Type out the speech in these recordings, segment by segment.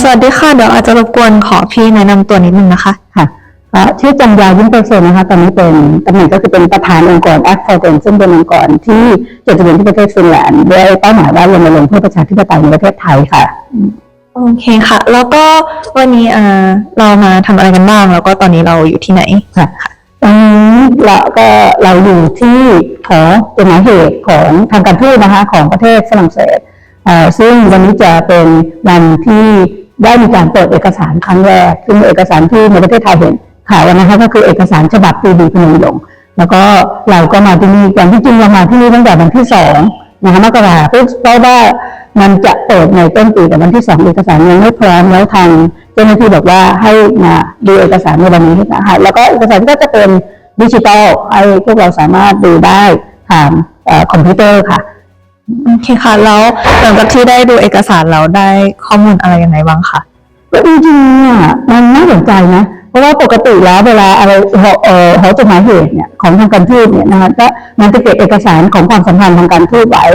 สวัสดีค่ะ เดี๋ยวอาจจะรบกวนขอพี่แนะนำตัวนิดนึงนะคะ ค่ะเอ่อชื่อจันยายิ้มประเสริฐนะคะ ตอนนี้เป็นตำแหน่งก็คือเป็นประธานองค์กร a c t for Them ซึ่งเป็นองค์กรที่จดทะเบียนที่ประเทศฟินแลนด์ด้วยเป้าหมายว่ารณรงค์เพื่อประชาธิปไตยในประเทศไทยค่ะ โอเคค่ะ แล้วก็วันนี้อ่าเรามาทำอะไรกันบ้าง แล้วก็ตอนนี้เราอยู่ที่ไหนค่ะตอนนี้เราก็เราอยู่ที่ขอจดหมายเหตุของทางการทูตนะคะ ของประเทศฝรั่งเศสเอ่อซึ่งวันนี้จะเป็นวันที่ ได้มีการเปิดเอกสารครั้งแรก ซึ่งเอกสารที่ในประเทศไทยเห็นข่าวนะคะก็คือเอกสารฉบับปีดีพนมยงค์แล้วก็เราก็มาที่นี่อย่างที่จริงเรามาที่นี่ตั้งแต่วันที่สองนะคะมกราคมเพราะว่ามันจะเปิดในต้นปีแต่วันที่สองเอกสารยังไม่พร้อมแล้วทางเจ้าหน้าที่บอกว่าให้มาดูเอกสารในวันนี้นะคะแล้วก็เอกสารก็จะเป็นดิจิตอลให้พวกเราสามารถดูได้ผ่านคอมพิวเตอร์ค่ะ โอเคค่ะแล้วหลังจากที่ได้ดูเอกสารเราได้ข้อมูลอะไรยังไงบ้างคะก็จริงๆเนี่ยมันน่าสนใจนะ เพราะว่าปกติแล้วเวลาอะไรหอเอ่อหอจดหมายเหตุเนี่ยของทางการทูตเนี่ยนะคะก็มันจะเก็บเอกสารของความสัมพันธ์ทางการทูตไว้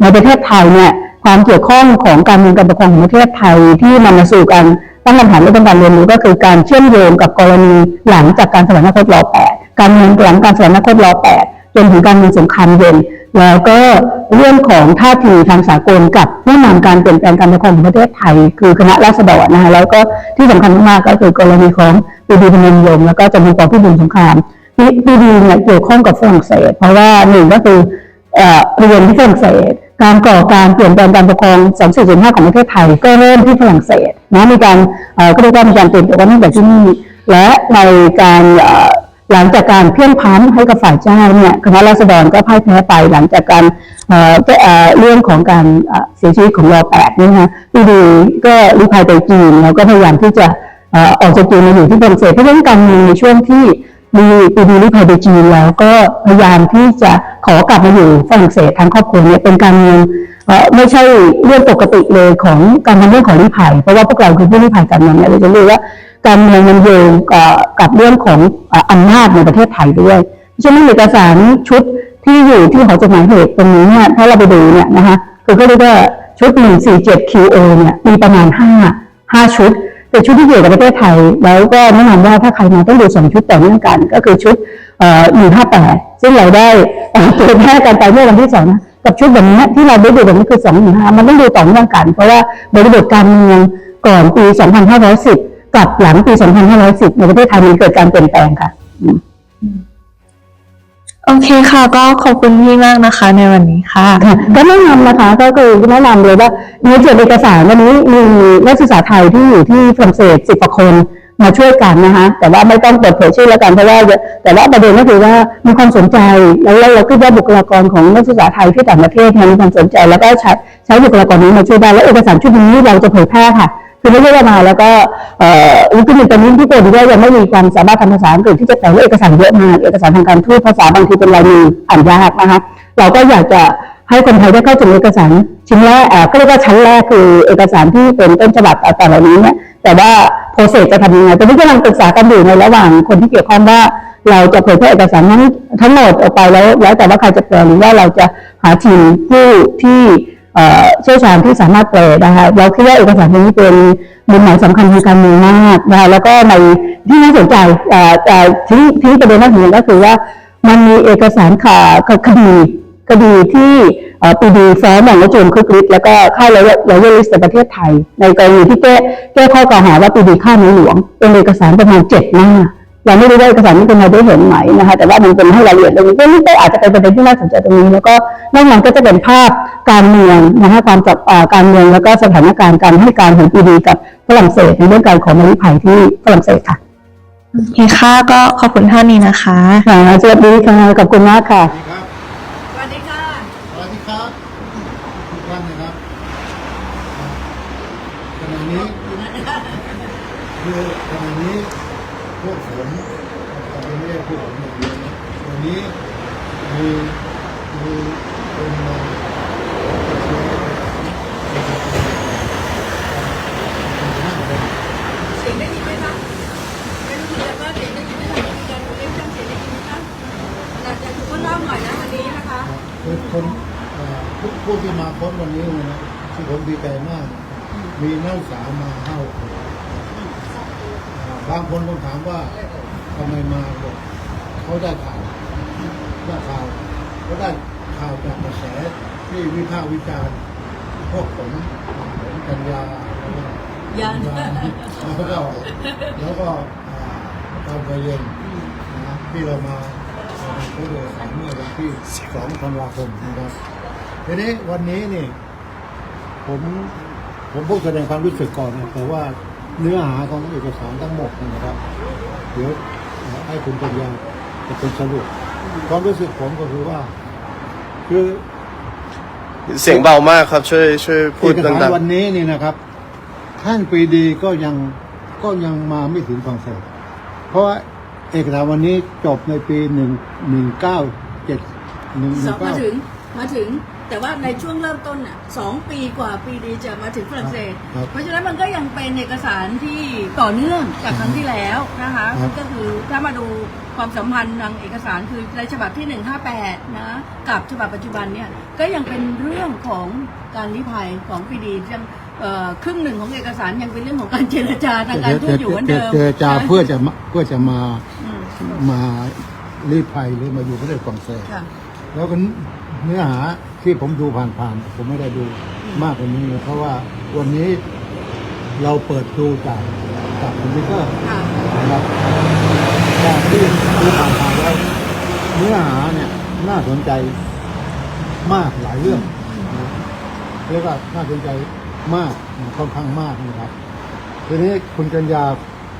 ในประเทศไทยเนี่ยความเกี่ยวข้องของการเมืองการปกครองของประเทศไทยที่นำมาสู่การตั้งคำถามและต้องการเรียนรู้ก็คือการเชื่อมโยงกับกรณีหลังจากการสวรรคตรอแปดการเมืองหลังการสวรรคตรอแปด จนถึงการมืองสงครามเย็น แล้วก็เรื่องของท่าทีทางสากลกับผู้นำการเปลี่ยนแปลงการปกครองของประเทศไทย คือคณะราษฎรนะคะแล้วก็ที่สำคัญมากก็คือกรณีของปีดีพนมยงแล้วก็จำนวนปอพิบูลสงครามปีดีเนี่ยเกี่ยวข้องกับฝรั่งเศส เพราะว่าหนึ่งก็คือเอ่อเรียนที่ฝรั่งเศสการก่อการเปลี่ยนแปลงการปกครอง2405ของประเทศไทยก็เริ่มที่ฝรั่งเศสนะมีการเอ่อก็เรียกว่ามีการเปลี่ยนแปลงตั้งแต่ที่นี่และในการเอ่อ หลังจากการเพี้ยนพันให้กับฝ่ายเจ้าเนี่ยคณะราษฎรก็พ่ายแพ้ไปหลังจากการเอ่อเรื่องของการเสียชีวิตของรอแปดนี่นะคะปีดีก็รีภัยไปจีนแล้วก็พยายามที่จะออกจากจีนมาอยู่ที่ฝรั่งเศสเพราะฉะนั้นการเมืองในช่วงที่มีปีดีรีภัยไปจีนแล้วก็พยายามที่จะขอกลับมาอยู่ฝรั่งเศสทางครอบครัวเนี่ยเป็นการเมืองไม่ใช่เรื่องปกติเลยของการทำเรื่องของริภัยเพราะว่าพวกเราคือผู้ริภัยการเมืองเนี่ยเราจะรู้ว่า การเมืองมันโยงกับเรื่องของอำนาจในประเทศไทยด้วยฉะนั้นเอกสารชุดที่อยู่ที่หอจดหมายเหตุตรงนี้เนี่ยถ้าเราไปดูเนี่ยนะคะคือก็เรียกว่าชุด 147 QO เนี่ยมีประมาณ 5 5 ชุดเป็นชุดที่เกี่ยวกับประเทศไทย แล้วก็แนะนำว่าถ้าใครมาต้องดูสองชุดต่อเนื่องกัน ก็คือชุดเอ่อ158 ซึ่งเราได้เอ่อเผยแพร่กันไปเมื่อวันที่สองนะกับชุดแบบนี้ที่เราได้ดูแบบนี้คือ2 1 5มันต้องดูต่อเนื่องกัน เพราะว่าบริบทการเมืองก่อนปี 2510 กับหลังปี 2510 ในประเทศไทยมันเกิดการเปลี่ยนแปลงค่ะอืมโอเคค่ะ ก็ขอบคุณพี่มากนะคะ ในวันนี้ค่ะค่ะก็แนะนำนะคะ ก็คือแนะนำเลยว่าในส่วนเอกสารวันนี้มีนักศึกษาไทยที่อยู่ที่ฝรั่งเศส10กว่าคนมาช่วยกันนะคะ แต่ว่าไม่ต้องเปิดเผยชื่อแล้วกันเพราะว่าแต่ว่าประเด็นก็คือว่ามีความสนใจแล้วเราคิดว่าบุคลากรของนักศึกษาไทยที่ต่างประเทศเนี่ยมีความสนใจแล้วก็ใช้ใช้บุคลากรนี้มาช่วยได้แล้วเอกสารชุดนี้เราจะเผยแพร่ค่ะ คือไม่ใช่ว่ามาแล้วก็เอ่อวิกฤตตอนนี้ที่เกิดว่ายังไม่มีความสามารถทำภาษาอังกฤษที่จะแปลว่าเอกสารเยอะมากเอกสารทางการทูตภาษาบางทีเป็นลายมืออ่านยากนะคะเราก็อยากจะให้คนไทยได้เข้าถึงเอกสารชิ้นแรกเอ่อก็เรียกว่าชั้นแรกคือเอกสารที่เป็นต้นฉบับแต่เหล่านี้เนี่ยแต่ว่าโปรเซสจะทำยังไงตอนนี้กำลังปรึกษากันอยู่ในระหว่างคนที่เกี่ยวข้องว่าเราจะเผยแพร่เอกสารนั้นทั้งหมดออกไปแล้ว แล้วแต่ว่าใครจะแปลหรือว่าเราจะหาทีมผู้ที่ เชี่ยวชาญที่สามารถแปลนะคะเราคิดว่าเอกสารนี้เป็นมุมหมายสำคัญทางการเมืองมากนะคะแล้วก็ในที่น่าสนใจที่ที่ประเด็นน่าสนใจก็คือว่ามันมีเอกสารข่าคดีคดีที่ปีดีฟ้องหม่องและโจมคึกฤทธิ์แล้วก็ค่ายรอยลิสในประเทศไทย ในกรณีที่แก้แก้ข้อกล่าวหาว่าปีดีฆ่าในหลวง เป็นเอกสารประมาณเจ็ดหน้า เราไม่รู้ว่าเอกสารนี้เป็นเราได้เห็นไหมนะคะแต่ว่ามันเป็นให้รายละเอียดตรงนี้ก็นี่ก็อาจจะเป็นประเด็นที่น่าสนใจตรงนี้ แล้วก็นอกนั้นก็จะเป็นภาพการเมืองนะคะความจับอ่าการเมืองแล้วก็สถานการณ์การให้การของปีดีกับฝรั่งเศสในเรื่องการขอมาลิภัยที่ฝรั่งเศสค่ะโอเคค่ะก็ขอบคุณท่านนี้นะคะค่ะสวัสดีค่ะขอบคุณมากค่ะครับสวัสดีค่ะสวัสดีครับทุกท่านนะครับขณะนี้คือขณะนี้ พวกผมแต่ไม่ได้พวกผมอย่างเดียวนะวันนี้มีมีคนมาช่วยเสียงได้ยินไหมคะไม่รู้เหมือนกันว่าเสียงได้ยินไหมคะมีการเล่นเครื่องเสียงได้ยินไหมคะอยากจะทุกคนเล่าหน่อยนะวันนี้นะคะคือคนเอ่อผู้ผู้ที่มาค้นวันนี้เลยนะที่ผมดีใจมากคมีนักศึกษามาห้าคนอ่า บางคนก็ถามว่าทำไมมาบอกเขาได้ข่าวได้ข่าวก็ได้ข่าวจากกระแสที่วิพากษ์วิจารณ์พวกผมผมกัญญาแล้วก็ยันแล้วก็แล้วก็ตอนไปเรียนนะที่เรามาเรามาพูดยสารเมื่อวันที่2ธันวาคมนะครับทีนี้วันนี้นี่ ผมผมพูดแสดงความรู้สึกก่อนนะแต่ว่า เนื้อหาของเอกสารทั้งหมดเนยนะครับ เดี๋ยวให้คุณปัญญาจะเป็นสรุปความรู้สึกผมก็คือว่า คือเสียงเบามากครับ ช่วยช่วยพูดเอกสารดังวันนี้นี่นะครับ ท่านปรีดีก็ยังก็ยังมาไม่ถึงฝรั่งเศสเพราะว่าเอกสารวันนี้จบในปีหนึ่งหนึ่งเก้าเจ็ดหนึ่งหสนึ่องงเก้ามาถึงมาถึง แต่ว่าในช่วงเริ่มต้นน่ะสองปีกว่าปีดีจะมาถึงฝรั่งเศส ครับเพราะฉะนั้นมันก็ยังเป็นเอกสารที่ต่อเนื่องจากครั้งที่แล้วนะคะครับก็คือถ้ามาดูความสัมพันธ์ทางเอกสารคือในฉบับที่ 158 นะกับฉบับปัจจุบันเนี่ยก็ยังเป็นเรื่องของการลี้ภัยของปีดียังเอ่อครึ่งหนึ่งของเอกสารยังเป็นเรื่องของการเจรจาทางการทูตอยู่เหมือนเดิมเจรจาเพื่อจะมาเพื่อจะมาอืมมารีภัยหรือมาอยู่ประเทศฝรั่งเศส ค่ะ แล้วก็ เนื้อหาที่ผมดูผ่านๆผมไม่ได้ดูมากกว่านี้เลยเพราะว่าวันนี้เราเปิดดูจากจากคอมพิวเตอร์ค่ะนะครับจากที่ดูผ่านๆแล้วเนื้อหาเนี่ยน่าสนใจมากหลายเรื่องนะเรียกว่าน่าสนใจมากนะค่อนข้างมากนะครับทีนี้คุณกัญญา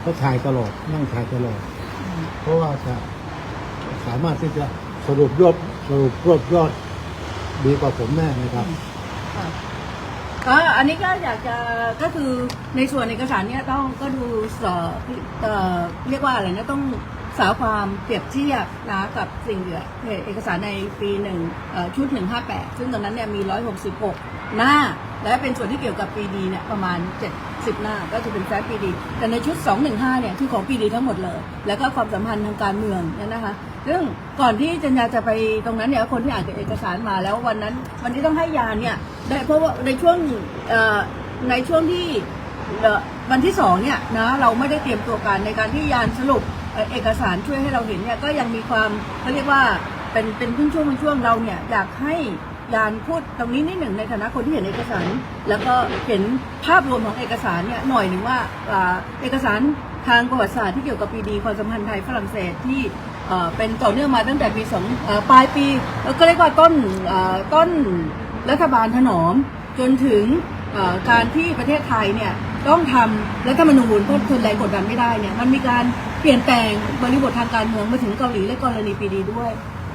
เขาถ่ายตลอดนั่งถ่ายตลอด เพราะว่าจะสามารถที่จะสรุปยอดสรุปรวบยอด ดีกว่าผมแน่นะครับ ค่ะก็อันนี้ก็อยากจะก็คือในส่วนเอกสารเนี้ยต้องก็ดูสอเอ่อเรียกว่าอะไรนะต้องสาวความเปรียบเทียบนะกับสิ่งเหลือเอกสารในปีหนึ่งเอ่อชุด 158 ซึ่งตรงนั้นเนี่ยมี 166 หน้า และเป็นส่วนที่เกี่ยวกับปีดีเนี่ยประมาณ 70หน้าก็จะเป็นแฟ้มปีดี แต่ในชุด 215 เนี่ยคือของปีดีทั้งหมดเลย แล้วก็ความสัมพันธ์ทางการเมืองเนี่ยนะคะซึ่งก่อนที่จัญญาจะไปตรงนั้นเนี่ยคนที่อ่านเอกสารมาแล้ววันนั้น วันที่ต้องให้ยาเนี่ยได้เพราะว่าในช่วงเอ่อในช่วงที่วันที่สองเนี่ยนะเราไม่ได้เตรียมตัวกันในการที่ยานสรุปเอกสารช่วยให้เราเห็นเนี่ยก็ยังมีความเขาเรียกว่าเป็นเป็นช่วงช่วงๆช่วงเราเนี่ยอยากให้ ยานพูดตรงนี้นิดหนึ่งในฐานะคนที่เห็นเอกสาร แล้วก็เห็นภาพรวมของเอกสารเนี่ยหน่อยหนึ่งว่าอเอกสารทางประวัติศาสตร์ที่เกี่ยวกับปีดีความสัมพันธ์ไทยฝรั่งเศสที่เป็นต่อเนื่องมาตั้งแต่ปีสองปลายปีแล้วก็เรียกว่าต้นต้นรัฐบาลถนอม จนถึงการที่ประเทศไทยเนี่ยต้องทำรัฐธรรมนูญเพราะทนแรงกดดันไม่ได้เนี่ยมันมีการเปลี่ยนแปลงบริบททางการเมืองมาถึงเกาหลีและกรณีปีดีด้วย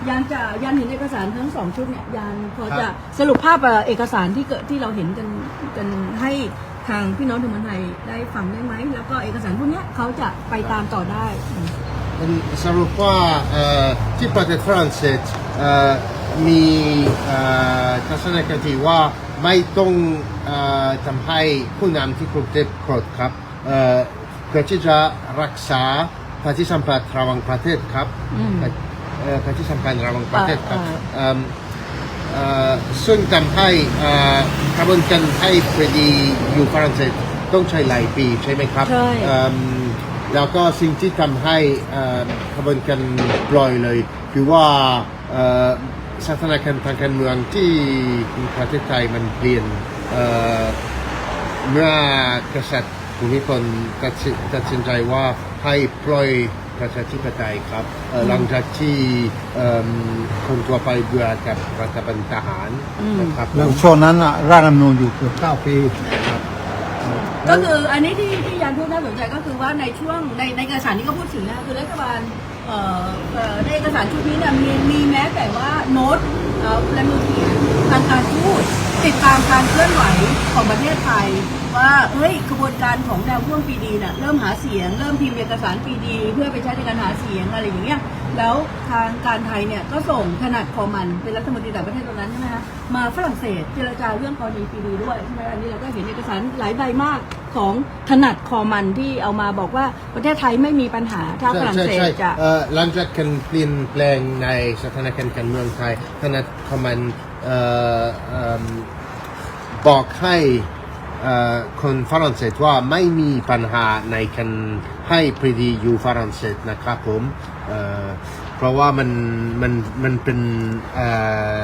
ยานจะยานเห็นเอกสารทั้งสองชุดเนี่ยยานพอจะสรุปภาพเอ่อเอกสารที่เกิดที่เราเห็นกันกันให้ทางพี่น้องทุกคนไทยได้ฟังได้ไหม แล้วก็เอกสารพวกเนี้ยเขาจะไปตามต่อได้สรุปว่าเอ่อที่ประเทศฝรั่งเศสเอ่อมีเอ่อทัศนคติว่าไม่ต้องเอ่อทำให้ผู้นำที่กรุงเทพโกรธครับเอ่อเพื่อที่จะรักษาปฏิสัมพันธ์ระหว่างประเทศครับ อืมเอ่อปฏิสัมพันธ์ระหว่างประเทศครับอ่าเอิ่มเอ่อซึ่งทำให้เอ่อกระบวนการให้พอดีอยู่ฝรั่งเศสต้องใช้หลายปีใช่ไหมครับใช่เอิ่มแล้วก็สิ่งที่ทำให้เอ่อกระบวนการปล่อยเลย คือว่าเอ่อสถานการณ์ทางการเมืองที่ประเทศไทยมันเปลี่ยนเอ่อเมื่อกษัตริย์ภูมิพลตัดสินตัดสินใจว่าให้ปล่อย ประชาธิปไตยครับเอ่อหลังจากที่เอิ่มคนทั่วไปเบื่อกับรัฐบาลทหารนะครับแล้วช่วงนั้นอะร่างรัฐธรรมนูญอยู่เกือบเก้าปีก็คืออันนี้ที่ที่ยานพูดน่าสนใจก็คือว่าในช่วงในในเอกสารที่เขาพูดถึงนะคือรัฐบาลเอ่อเอ่อในเอกสารชุดนี้เนี่ยมีมีแม้แต่ว่าโน้ตเอ่อและมือเขียนทางการทูตติดตามการเคลื่อนไหวของประเทศไทย ว่าเฮ้ยกระบวนการของแนวร่วมปีดีน่ะเริ่มหาเสียง เริ่มพิมพ์เอกสารปีดี เพื่อไปใช้ในการหาเสียงอะไรอย่างเงี้ยแล้วทางการไทยเนี่ยก็ส่งขนาดคอมันเป็นรัฐมนตรีต่างประเทศตรงนั้นใช่ไหมคะมาฝรั่งเศสเจรจาเรื่องกรณีปีดีด้วยใช่ไหมอันนี้เราก็เห็นเอกสารหลายใบมากของถนัดคอมันที่เอามาบอกว่าประเทศไทยไม่มีปัญหาถ้าฝรั่งเศสใช่จะเอ่อหลังจากการเปลี่ยนแปลงในสถานการณ์การเมืองไทยธนาคารมันเอ่อเอิ่มบอกให้เอ่อ คนฝรั่งเศสว่าไม่มีปัญหาในการให้พรีดีอยู่ฝรั่งเศสนะครับผมเอ่อเพราะว่ามันมันมันเป็นเอ่อ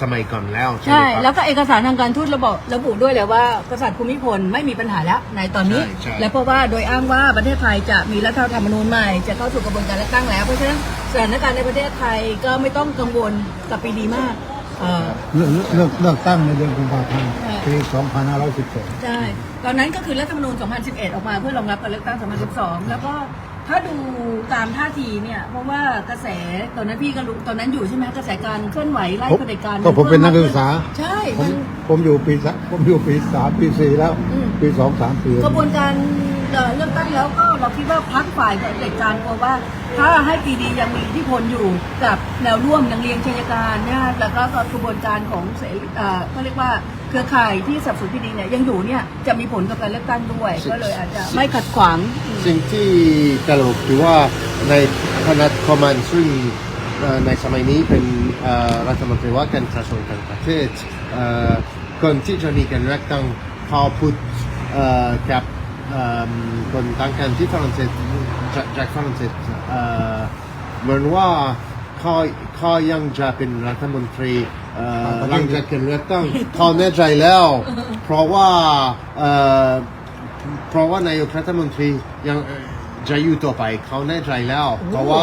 สมัยก่อนแล้วใช่ใช่ไหมครับแล้วก็เอกสารทางการทูตระบุระบุด้วยเลยว่ากษัตริย์ภูมิพลไม่มีปัญหาแล้วในตอนนี้ใช่ใช่และเพราะว่าโดยอ้างว่าประเทศไทยจะมีรัฐธรรมนูญใหม่ จะเข้าสู่กระบวนการเลือกตั้งแล้ว เพราะฉะนั้นสถานการณ์ในประเทศไทยก็ไม่ต้องกังวลกับปีดีมากเอ่อเลือกเลือกเลือกตั้งในเดือนกุมภาพันธ์ใช่ ปี2512 ใช่ ตอนนั้นก็คือรัฐธรรมนูญ 2011 ออกมาเพื่อรองรับการเลือกตั้ง 2012 แล้วก็ถ้าดูตามท่าทีเนี่ย เพราะว่ากระแสตอนนั้นพี่ก็รู้ตอนนั้นอยู่ใช่ไหมกระแสการเคลื่อนไหวไล่เผด็จการก็ผมเป็นนักศึกษา ใช่ผมมันผมอยู่ปีสามผมอยู่ปีสามปีสี่แล้วอืมปีสองสามปีกระบวนการเอ่อเลือกตั้งแล้วก็เราคิดว่าพักฝ่ายเผด็จการกลัวว่า ถ้าให้ปีดียังมีอิทธิพลอยู่กับแนวร่วมยังเรียงชัยการเนี่ยแล้วก็กระบวนการของเสรีเอ่อเขาเรียกว่า เครือข่ายที่สนับสนุนปีดีเนี่ยยังอยู่เนี่ยจะมีผลกับการเลือกตั้งด้วย ก็เลยอาจจะไม่ขัดขวาง สิ่งที่ตลกคือว่าในคณะคอมมานด์ซึ่งเอ่อในสมัยนี้เป็นเอ่อรัฐมนตรีว่าการกระทรวงต่างประเทศเอ่อก่อนที่จะมีการเลือกตั้งเขาพูดเอ่อกับเอิ่มคนต่างกันที่ฝรั่งเศสจากจากฝรั่งเศสเอ่อเหมือนว่า เขาเขายังจะเป็นรัฐมนตรีเอ่อหลังจากการเลือกตั้งเขาแน่ใจแล้ว เพราะว่าเอ่อเพราะว่านายกรัฐมนตรียังเอ่อจะอยู่ต่อไปเขาแน่ใจแล้ว เพราะว่า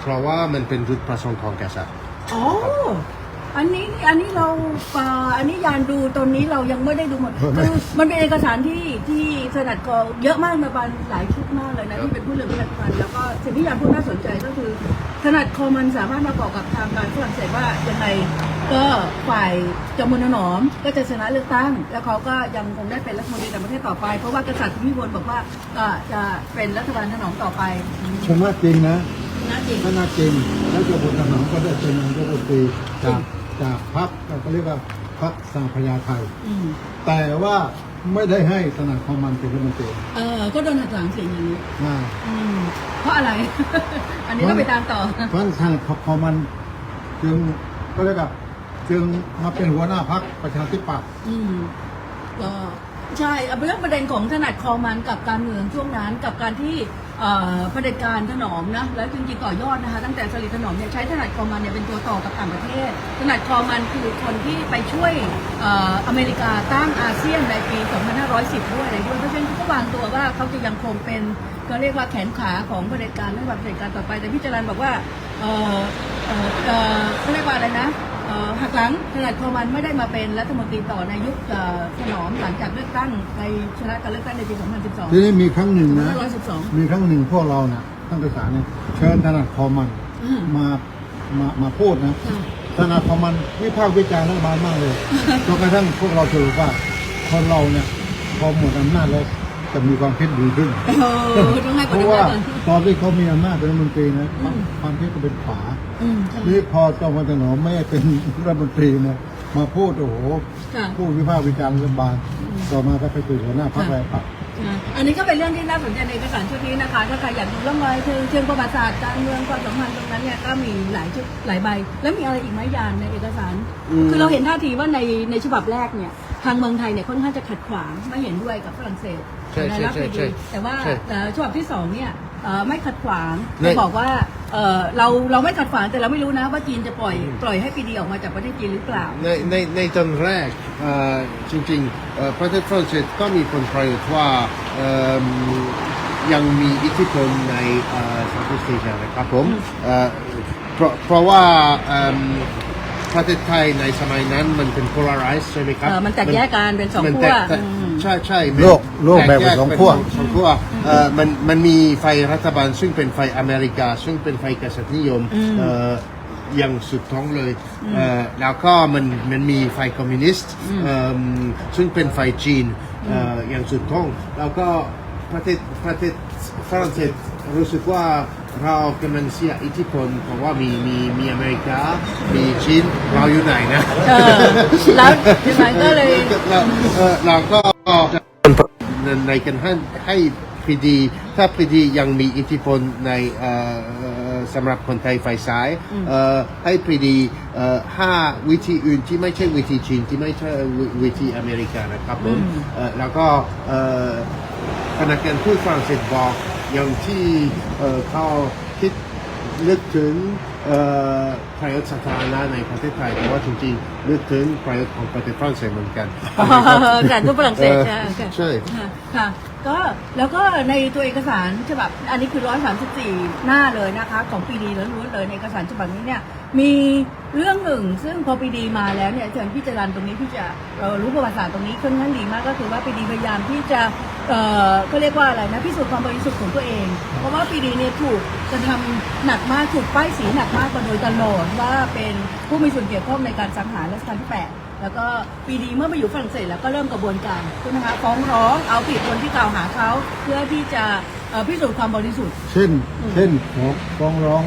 เพราะว่ามันเป็นจุดประสงค์ของกษัตริย์ อ๋อ อันนี้อันนี้เราเอ่ออันนี้ยานดูตอนนี้เรายังไม่ได้ดูหมดคือมันเป็นเอกสารที่ที่สนัดกองเยอะมากมาบานหลายชุดมากเลยนะที่เป็นผู้เหลือผู้รัฐบาลแล้วก็สิ่งที่ยานพูดน่าสนใจก็คือสนัดคอมันสามารถมาบอกกับทางการฝรั่งเศสว่ายังไงก็ฝ่ายจอมพลถนอมก็จะชนะเลือกตั้ง แล้วเขาก็ยังคงได้เป็นรัฐมนตรีต่างประเทศต่อไป เพราะว่ากษัตริย์ภูมิพลบอกว่าก็จะเป็นรัฐบาลถนอมต่อไปชนะจริงนะน่าจริงชนะจริงแล้วจะบนถนนก็ได้เป็นนายกรัฐมนตรีจาก จากพรรคก็เรียกว่าพรรคสร้างพญาไทย อืมแต่ว่าไม่ได้ให้สนัดคอมมันเป็นรัฐมนตรีเออ ก็โดนหักหลังเสียงอย่างนี้ อ่าอืม เพราะอะไร อันนี้ต้องไปตามต่อ เพราะฉะนั้นสนัดคอมมันจึงก็เรียกว่าจึงมาเป็นหัวหน้าพรรคประชาธิปัตย์ อืมก็ใช่เอาเป็นเรื่องประเด็นของถนัดคอมันกับการเมืองช่วงนั้น กับการที่ เอ่อเผด็จการถนอมนะแล้วจริงๆต่อยอดนะคะตั้งแต่สลิดถนอมเนี่ยใช้ถนัดคอมันเนี่ยเป็นตัวต่อกับต่างประเทศถนัดคอมันคือคนที่ไปช่วยเอออเมริกาตั้งอาเซียนในปี 2510 ด้วยอะไรด้วยเพราะฉะนั้นก็วางตัวว่าเขาจะยังคงเป็นเขาเรียกว่าแขนขาของเผด็จการและแบบเผด็จการต่อไปแต่พี่จรันบอกว่าเออเออเขาเรียกว่าอะไรนะ หักหลังถนัดคอมันไม่ได้มาเป็นรัฐมนตรีต่อในยุคเอ่อถนอมหลังจากเลือกตั้งไปชนะการเลือกตั้งในปี 2012 ทีนี้มีครั้งหนึ่งนะ2512 มีครั้งหนึ่งพวกเราเนี่ยท่านศึกษาเนี่ยเชิญถนัดคอมันอืมมามามาพูดนะค่ะถนัดคอมันวิพากษ์วิจารณ์รัฐบาลมากเลยจนกระทั่งพวกเราสรุปว่าคนเราเนี่ยพอหมดอำนาจแล้ว จะมีความคิดดีขึ้นโอ้โหต้องให้เพปฏิราะบัว่าติก่อน ตอนที่เขามีอำนาจเป็นรัฐมนตรีนะความคิดก็เป็นขวาอืมใช่นี่พอจอมพลถนอมไม่ได้เป็นรัฐมนตรีนะมาพูดโอ้โหค่ะพูดวิพากษ์วิจารณ์รัฐบาลต่อมาก็ไปเป็นหัวหน้าพรรคค่ะอะไรปัก อ่าอันนี้ก็เป็นเรื่องที่น่าสนใจในเอกสารชุดนี้นะคะ ถ้าใครอยากดูเรื่องรอยเชิงเชิงประวัติศาสตร์การเมืองความสัมพันธ์ตรงนั้นเนี่ยก็มีหลายชุดหลายใบ แล้วมีอะไรอีกไหมยานในเอกสารคือเราเห็นท่าทีว่าในในฉบับแรกเนี่ยทางเมืองไทยเนี่ยค่อนข้างจะขัดขวางไม่เห็นด้วยกับฝรั่งเศสใช่ใช่ในรับใช่ดีใช่แต่ว่าใช่ เอ่อฉบับที่สองเนี่ย เอ่อไม่ขัดขวางในแต่บอกว่าเอ่อเราเราไม่ขัดขวางแต่เราไม่รู้นะว่าจีนจะปล่อยปล่อยให้ปีดีออกมาจากประเทศจีนหรือเปล่า ในในในตอนแรกเอ่อจริงๆเอ่อประเทศฝรั่งเศสก็มีผลประโยชน์ว่าเอิ่มยังมีอิทธิพลในเอ่อ Southeast Asia นะครับผมเอ่อเพราะเพราะว่าเอิ่ม ประเทศไทยในสมัยนั้นมันเป็น polarized ใช่ไหมครับเอ่อมันแตกแยกกันเป็นสองมัขั้วแตกแตกอืม ใช่ใช่มันโลกโลกแบ่งเป็นสองขั้วแตกแยกสองขั้วเอ่อมันมันมีไฟรัฐบาลซึ่งเป็นไฟอเมริกา ซึ่งเป็นไฟกษัตริย์นิยมเอ่ออย่างสุดท้องเลยเอ่อแล้วก็มันมันมีไฟคอมมิวนิสต์เอิ่มซึ่งเป็นไฟจีนเอ่ออย่างสุดท้องแล้วก็ประเทศประเทศฝรั่งเศสรู้สึกว่า เรากำลังเสียอิทธิพลเพราะว่ามีมีมีอเมริกา มีจีนเราอยู่ไหนนะเออแล้วใช่ไหมก็เลยเราเอ่อเราก็ในการให้ให้พรีดีถ้าพรีดียังมีอิทธิพลในเอ่อเอ่ออสำหรับคนไทยฝ่ายซ้ายเอ่อให้ปรีดีเอ่อห้าวิธีอื่นที่ไม่ใช่วิธีจีนที่ไม่ใช่วิวิธีอเมริกานะครับผมเอ่อแล้วก็เอ่อพนักงานพูดฝรั่งเศสบอก อย่างที่เเขาคิดนึกถึง ประโยชน์สาธารณะในประเทศไทยแต่ว่าจริงๆนึกถึงประโยชน์ของประเทศฝรั่งเศสเหมือนกันการทูตฝรั่งเศสออใช่ค่ะใช่ค่ะค่ะก็แล้วก็ในตัวเอกสารฉบับอันนี้คือ 134 หน้าเลยนะคะ ของปีดีล้วนๆเลยในเอกสารฉบับนี้เนี่ยมีเรื่องหนึ่ง ซึ่งพอปีดีมาแล้วเนี่ยเชิญพี่จรันตรงนี้พี่จะเอ่อรู้ประวัติศาสตร์ตรงนี้ค่อนข้างดีมากก็คือว่าปีดีพยายามที่จะเอ่อก็เรียกว่าอะไรนะพิสูจน์ความบริสุทธิ์ของตัวเอง เพราะว่าปีดีเนี่ยถูกกระทำหนักมากถูกป้ายสีหนักมากมาโดยตลอดว่าเป็นผู้มีส่วนเกี่ยวข้องในการสังหารรัชกาลที่แปดแล้วก็ปีดีเมื่อมาอยู่ฝรั่งเศสแล้วก็เริ่มกระบวนการใช่ไหมคะฟ้องร้องเอาผิดคนที่กล่าวหาเขาเพื่อที่จะเอ่อพิสูจน์ความบริสุทธิ์ เช่นเช่นขอฟ้องร้อง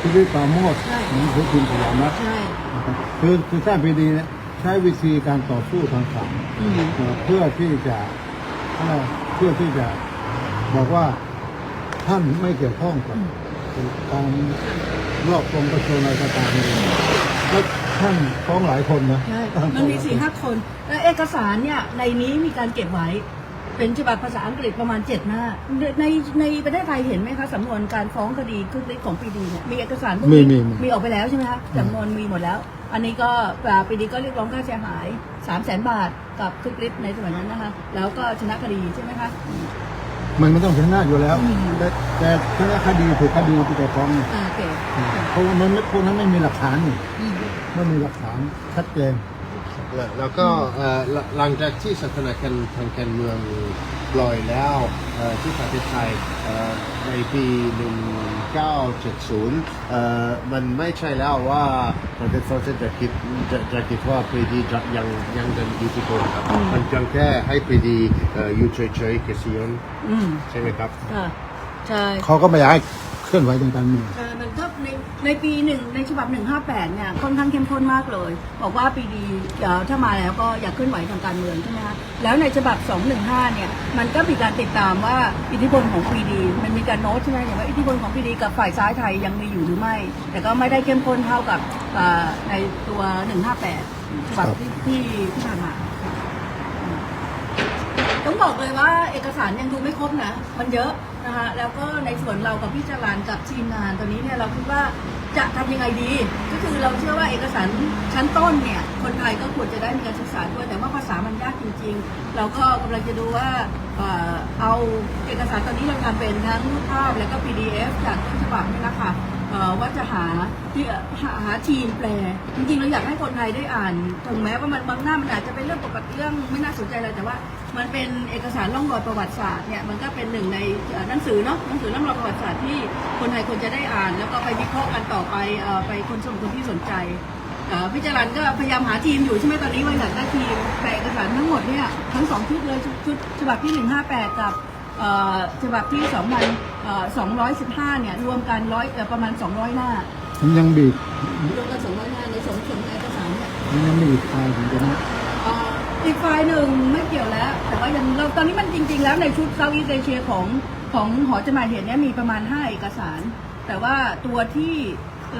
ที่วิปราโมดใช่ หนังสือพิมพ์สยามรัฐใช่นะครับคือคือชาติปีดีเนี่ยใช้วิธีการต่อสู้ทางศาลอืมเอ่อเพื่อที่จะอะไรเพื่อที่จะบอกว่าท่านไม่เกี่ยวข้องกับการ รอบกรมกระทรวงอะไรต่างๆเลยแล้วท่านฟ้องหลายคนนะใช่ท่ามันมีฟ้องหลายคสี่ห้าคนและเอกสารเนี่ยในนี้มีการเก็บไว้ เป็นฉบับภาษาอังกฤษประมาณเจ็ดหน้า ในในประเทศไทยเห็นไหมคะสำนวนการฟ้องคดีคลิกของปีดีเนี่ยมีเอกสารพวกมีนี้มีมีมีออกไปแล้วใช่ไหมคะสำนวนมีหมดแล้ว อันนี้ก็ปีดีก็เรียกร้องค่าเสียหายสามแสนบาทกับคลิปในสมัยนั้นนะคะ แล้วก็ชนะคดีใช่ไหมคะ มันไม่ต้องชนะอยู่แล้วอืมแต่แต่ชนะคดีถูกคดีที่จะฟ้องเนี่ยอ่าโอเค เพราะว่ามันไม่พวกนั้นไม่มีหลักฐานนี่อืม ไม่มีหลักฐานชัดเจน แล้วแล้วก็เอ่อหลังหลังจากที่สถานการณ์ทางการเมืองปล่อยแล้วเอ่อที่ประเทศไทยเอ่อในปี 1970เอ่อมันไม่ใช่แล้วว่าประเทศฝรั่งเศสจะคิดจะจะคิดว่าปรีดีจะยังยังจะอยู่ที่ตัวครับมันเพียงแค่ให้ปรีดีเอ่ออยู่เฉยๆเกษียณอืมใช่ไหมครับ ค่ะ ใช่ เขาก็ไม่อยากให้เคลื่อนไหวทางการเมืองเออมันก็ ในในปีหนึ่งในฉบับ 158 เนี่ยค่อนข้างเข้มข้นมากเลย บอกว่าปีดีเอ่อถ้ามาแล้วก็อยากเคลื่อนไหวทางการเมืองใช่ไหมคะแล้วในฉบับ 215 เนี่ยมันก็มีการติดตามว่าอิทธิพลของปีดี มันมีการโน้ตใช่ไหมอย่างว่าอิทธิพลของปีดีกับฝ่ายซ้ายไทยยังมีอยู่หรือไม่ แต่ก็ไม่ได้เข้มข้นเท่ากับเอ่อในตัว 158 ฉบับที่ที่ที่ผ่านมา ต้องบอกเลยว่าเอกสารยังดูไม่ครบนะ มันเยอะนะคะแล้วก็ในส่วนเรากับพี่จรันกับทีมงานตอนนี้เนี่ยเราคิดว่าจะทำยังไงดี ก็คือเราเชื่อว่าเอกสารชั้นต้นเนี่ย คนไทยก็ควรจะได้มีการศึกษาด้วย แต่ว่าภาษามันยากจริง ๆ เราก็กำลังจะดูว่าเอ่อเอาเอกสารตอนนี้เราทำเป็นทั้งรูปภาพแล้วก็ PDF จากต้นฉบับนี่นะคะ เอ่อว่าจะหาที่หาหาทีมแปล จริงๆเราอยากให้คนไทยได้อ่านถึงแม้ว่ามันบางหน้ามันอาจจะเป็นเรื่องปกติเรื่องไม่น่าสนใจอะไรแต่ว่า มันเป็นเอกสารร่องรอยประวัติศาสตร์เนี่ยมันก็เป็นหนึ่งในเอ่อหนังสือเนาะหนังสือร่องรอยประวัติศาสตร์ที่คนไทยควรจะได้อ่าน แล้วก็ไปวิเคราะห์กันต่อไปเอ่อไปคนชมคนที่สนใจเอ่อพี่จรันก็พยายามหาทีมอยู่ใช่ไหมตอนนี้ว่าอยากได้ทีมแปลเอกสารทั้งหมดเนี่ยทั้งสองชุดเลยชุดชุดฉบับที่158กับเอ่อ ฉบับที่2 215เนี่ยรวมกันร้อยเอ่อประมาณ 200 หน้าผมยังบีบรวมกัน200หน้าในสองส่วนในเอกสารเนี่ยผมยังมีอีกทางผมจะนะเอ่ออีกไฟล์หนึ่งไม่เกี่ยวแล้ว แต่ว่ายังเราตอนนี้มันจริง ๆ แล้วในชุดเซาท์อีสเอเชียของของหอจดหมายเหตุเนี่ยมีประมาณ 5 เอกสาร แต่ว่าตัวที่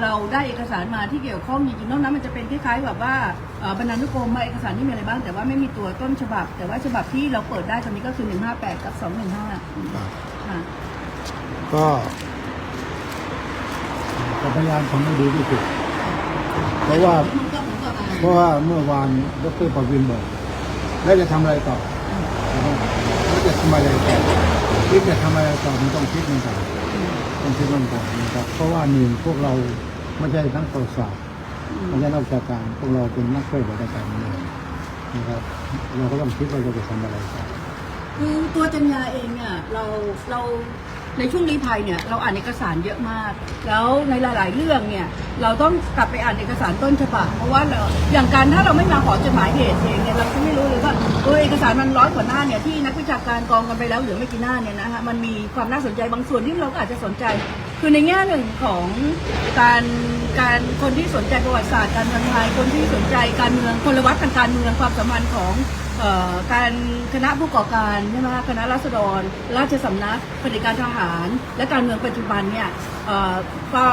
เราได้เอกสารมาที่เกี่ยวข้องจริงๆนอกนั้นมันจะเป็นคล้ายๆแบบว่าเอ่อ บรรณานุกรมว่าเอกสารที่มีอะไรบ้าง แต่ว่าไม่มีตัวต้นฉบับ แต่ว่าฉบับที่เราเปิดได้ตอนนี้ก็คือ 158 กับ 215ค่ะก็จะพยายามทำให้ดีที่สุด เพราะว่ามันก็มันก็อ่านเพราะว่าเมื่อวานดรประวินบอกแล้วจะทำอะไรต่อแล้วจะทำอะไรต่อคิดจะทำอะไรต่อมันต้องคิดมันก่อนต้องคิดมันก่อนนะครับเพราะว่าหนึ่งพวกเราไม่ใช่นักประวัติศาสตร์ ไม่ใช่นักวิชาการพวกเราเป็นนักช่วยเหลือราชการเมืองนะครับ เราก็ต้องคิดว่าเราจะทำอะไรต่อคือตัวจัญญาเองเนี่ยเราเราในช่วงรีภัยเนี่ยเราอ่านเอกสารเยอะมาก แล้วในหลาย ๆ เรื่องเนี่ยเราต้องกลับไปอ่านเอกสารต้นฉบับเพราะว่าเราอย่างการถ้าเราไม่มาขอจดหมายเหตุเองเนี่ยเราจะไม่รู้เลยว่าเออเอกสารมันร้อยกว่าหน้าเนี่ยที่นักวิชาการกองกันไปแล้วเหลือไม่กี่หน้าเนี่ยนะคะมันมีความน่าสนใจบางส่วนที่เราก็อาจจะสนใจ คือในแง่หนึ่งของการการคนที่สนใจประวัติศาสตร์การเมืองไทยคนที่สนใจการเมืองพลวัตทางการเมืองความสัมพันธ์ของออการคณะผู้ก่อการใช่ไหมคณะราษฎร ราชสำนักปฏิการทหาร และการเมืองปัจจุบันเนี่ยเอ่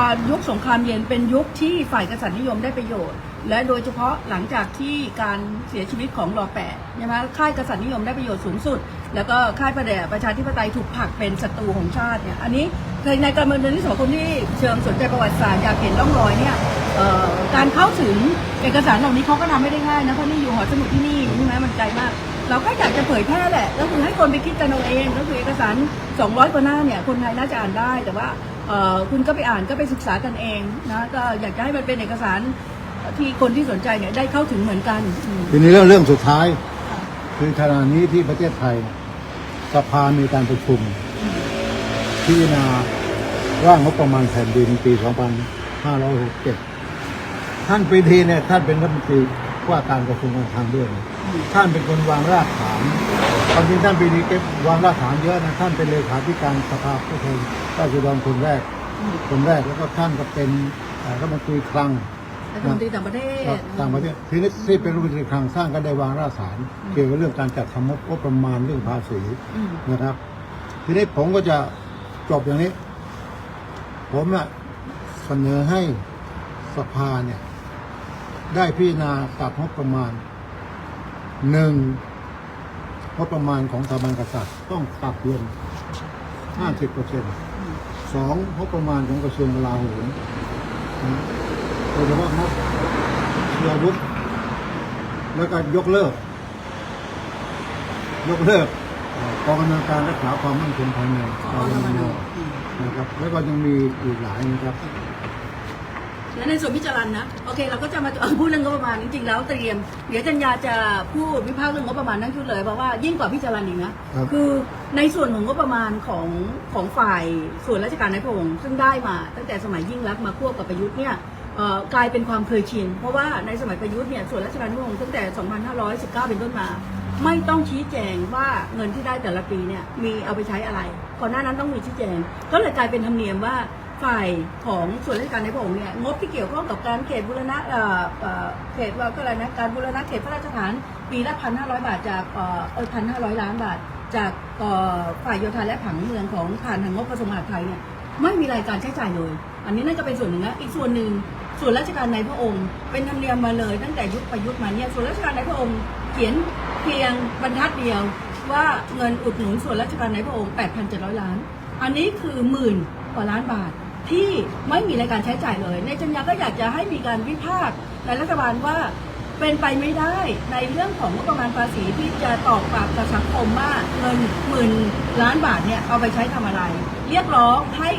อยุคสงครามเย็นเป็นยุคที่ฝ่ายกษัตริย์นิยมได้ประโยชน์ และโดยเฉพาะหลังจากที่การเสียชีวิตของรอแปดใช่ไหมค่ายกษัตริย์นิยมได้ประโยชน์สูงสุด แล้วก็ค่ายประเดประชาธิปไตยถูกผลักเป็นศัตรูของชาติเนี่ยอันนี้ในในการเมืองที่สองคนที่เชิงสนใจประวัติศาสตร์อยากเห็นร่องรอยเนี่ยการเข้าถึงเอกสารเหล่านี้เขาก็ทำไม่ได้ง่ายนะเพราะนี่อยู่หอสมุดที่นี่ใช่ไหมมันไกลมากเราก็อยากจะเผยแพร่แหละ ก็คือให้คนไปคิดกันเอาเอง ก็คือเอกสาร 200 กว่าหน้าเนี่ยคนไทยน่าจะอ่านได้ แต่ว่าคุณก็ไปอ่านก็ไปศึกษากันเองนะก็อยากจะให้มันเป็นเอกสาร ที่คนที่สนใจเนี่ยได้เข้าถึงเหมือนกันอืม ทีนี้เรื่องเรื่องสุดท้าย คือขณะนี้ที่ประเทศไทยสภามีการประชุมพิจารณาร่างงบประมาณแผ่นดินปี 2567 ท่านปรีดีเนี่ยท่านเป็นรัฐมนตรีว่าการกระทรวงการคลังด้วยนะท่านเป็นคนวางรากฐานความจริงท่านปรีดีเก็บวางรากฐานเยอะนะท่านเป็นเลขาธิการสภาผู้แทนราษฎรคนแรก คนแรกแล้วก็ท่านก็เป็นเอ่อรัฐมนตรีคลัง รัฐมนตรีต่างประเทศ ต่างประเทศทีนี้ที่เป็นรัฐมนตรีคลังสร้างก็ได้วางรากฐาน เกี่ยวกับเรื่องการจัดทำงบประมาณเรื่องภาษีอืม นะครับ ทีนี้ผมก็จะจบอย่างนี้ ผมน่ะเสนอให้สภาเนี่ย ได้พิจารณาตัดงบประมาณหนึ่งงบประมาณของสถาบันกษัตริย์ ต้องปรับลง 50เปอร์เซ็นต์สองงบประมาณของกระทรวงกลาโหมนะ โดยเฉพาะงบเชื้อวุธแล้วก็ยกเลิก ยกเลิกเอ่อกองกำลังการรักษาความมั่นคงภายในกองกำลังนะครับ แล้วก็ยังมีอีกหลายนะครับและในส่วนพิจารณานะโอเคเราก็จะมาเอ่อพูดเรื่องงบประมาณจริงๆแล้วเตรียมเดี๋ยวจัญญาจะพูดวิพากษ์เรื่องงบประมาณนั่นชุดเลยเพราะว่ายิ่งกว่าพิจารณาอีกนะครับคือในส่วนของงบประมาณของของฝ่ายส่วนราชการในพระองค์ซึ่งได้มา ตั้งแต่สมัยยิ่งรักษณ์มาควบกับประยุทธ์เนี่ยเอ่อ กลายเป็นความเคยชิน เพราะว่าในสมัยประยุทธ์เนี่ยส่วนราชการในพระองตั้งแต่ 2519 เป็นต้นมา ไม่ต้องชี้แจงว่าเงินที่ได้แต่ละปีเนี่ยมีเอาไปใช้อะไรก่อนหน้านั้นต้องมีชี้แจง ก็เลยกลายเป็นธรรมเนียมว่าฝ่ายของส่วนราชการในพระองค์เนี่ยงบที่เกี่ยวข้องกับการเขตบูรณะเขตว่าก็อะไรนะการบูรณะเขตพระราชฐานปีละพันห้าร้อยบาทจากเอ่อพันห้าร้อยล้านบาท จากฝ่ายโยธาและผังเมืองของผ่านทางงบกระทรวงมหาดไทยเนี่ยไม่มีรายการใช้จ่ายเลย อันนี้นั่นก็เป็นส่วนหนึ่งนะอีกส่วนหนึ่ง ส่วนราชการในพระองค์ เป็นธรรมเนียมมาเลย ตั้งแต่ยุคประยุทธ์มาเนี่ยส่วนราชการในพระองค์ เขียนเพียงบรรทัดเดียวว่าเงินอุดหนุนส่วนราชการในพระองค์ 8,700 ล้าน อันนี้คือหมื่นกว่าล้านบาทที่ไม่มีรายการใช้จ่ายเลย ในจัญญาก็อยากจะให้มีการวิพากษ์ในรัฐบาลว่าเป็นไปไม่ได้ในเรื่องของงบประมาณภาษีที่จะตอบปากกับสังคมว่าเงินหมื่นล้านบาทเนี่ยเอาไปใช้ทำอะไร เรียกร้องให้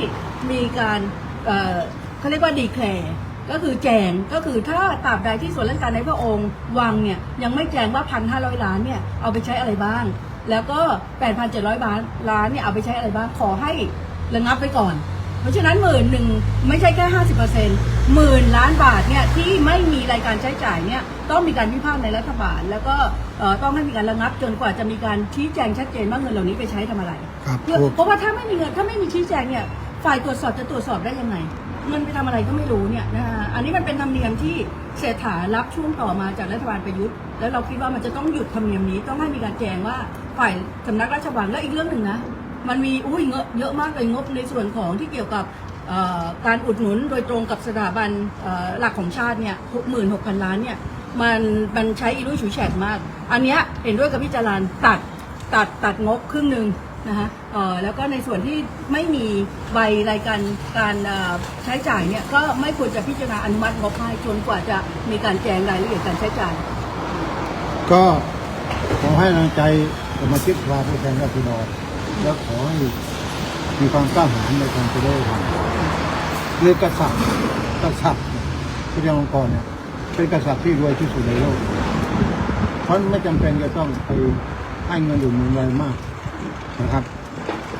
มีการเเขาเรียกว่าดีแคลร์ ก็คือแจงก็คือถ้าตราบใดที่ส่วนราชการในพระองค์วังเนี่ยยังไม่แจงว่าพันห้าร้อยล้านเนี่ยเอาไปใช้อะไรบ้าง แล้วก็แปดพันเจ็ดร้อยล้านล้านเนี่ยเอาไปใช้อะไรบ้างขอให้ระงับไปก่อน เพราะฉะนั้นหมื่นหนึ่งไม่ใช่แค่ห้าสิบเปอร์เซ็นต์หมื่นล้านบาทเนี่ยที่ไม่มีรายการใช้จ่ายเนี่ยต้องมีการวิพากษ์ในรัฐบาล แล้วก็เอ่อต้องให้มีการระงับจนกว่าจะมีการชี้แจงชัดเจนว่าเงินเหล่านี้ไปใช้ทำอะไรครับเพื่อถูกเพราะว่าถ้าไม่มีเงินถ้าไม่มีชี้แจงเนี่ยฝ่ายตรวจสอบจะตรวจสอบได้ยังไง เงินไปทำอะไรก็ไม่รู้เนี่ยนะคะอันนี้มันเป็นธรรมเนียมที่เศรษฐารับช่วงต่อมาจากรัฐบาลประยุทธ์ แล้วเราคิดว่ามันจะต้องหยุดธรรมเนียมนี้ต้องให้มีการแจ้งว่าฝ่ายสำนักราชวังและอีกเรื่องหนึ่งนะมันมีอุ้ยเงอะเยอะมากเลยงบในส่วนของที่เกี่ยวกับการอุดหนุนโดยตรงกับสถาบันหลักของชาติเนี่ยหกหมื่นหกพันล้านเนี่ยมันมันใช้อีรุ่ยฉุยแฉกมาก อันเนี้ยเห็นด้วยกับพี่จารานตัดตัดตัดงบครึ่งหนึ่ง นะคะแล้วก็ในส่วนที่ไม่มีใบรายการการใช้จ่ายเนี่ยก็ไม่ควรจะพิจารณาอนุมัติงบให้จนกว่าจะมีการแจงรายละเอียดการใช้จ่าย ก็ขอให้กำลังใจสมาชิกสภาผู้แทนราษฎรแล้วขอให้มีความกล้าหาญในการจะได้ทำเรือกษัตริย์กษัตริย์พระเจ้ามังกรเนี่ยเป็นกษัตริย์ที่รวยที่สุดในโลกเพราะไม่จำเป็นจะต้องไปให้เงินหรือเงินอะไรมาก นะครับ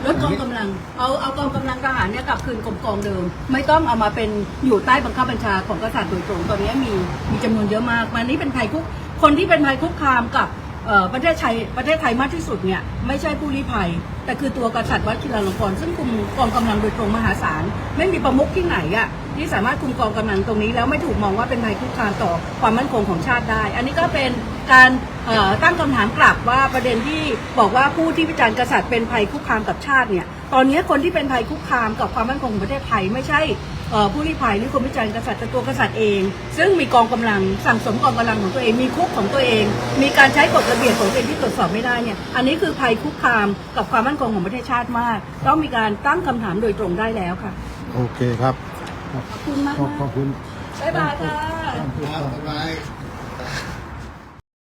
ลดกองกำลัง เอาเอากองกำลังทหารเนี่ยกลับคืนกรมกองเดิม ไม่ต้องเอามาเป็นอยู่ใต้บังคับบัญชาของกษัตริย์โดยตรงตอนนี้มีมีจำนวนเยอะมากมันนี้เป็นภัยคุกคนที่เป็นภัยคุกคามกับเอ่อประเทศไทยประเทศไทยมากที่สุดเนี่ยไม่ใช่ผู้ลี้ภัย แต่คือตัวกษัตริย์วัชิราลงกรณ์ซึ่งคุมกองกำลังโดยตรงมหาศาลไม่มีประมุขที่ไหนอะทที่สามารถคุมกองกำลังตรงนี้แล้วไม่ถูกมองว่าเป็นภัยคุกคามต่อความมั่นคงของชาติได้ อันนี้ก็เป็น การเอ่อตั้งคำถามกลับว่าประเด็นที่บอกว่าผู้ที่วิจารณ์กษัตริย์เป็นภัยคุกคามกับชาติเนี่ยตอนนี้คนที่เป็นภัยคุกคามกับความมั่นคงของประเทศไทยไม่ใช่เอ่อผู้ลี้ภัยหรือคนวิจารณ์กษัตริย์แต่ตัวกษัตริย์เอง ซึ่งมีกองกำลังสั่งสมกองกำลังของตัวเองมีคุกของตัวเอง มีการใช้กฎระเบียบของตัวเองที่ตรวจสอบไม่ได้เนี่ยอันนี้คือภัยคุกคามกับความมั่นคงของประเทศชาติมาก ต้องมีการตั้งคำถามโดยตรงได้แล้วค่ะ โอเคครับ ขอบคุณมากขอบขอบคุณบ๊ายบายค่ะครับบ๊ายบาย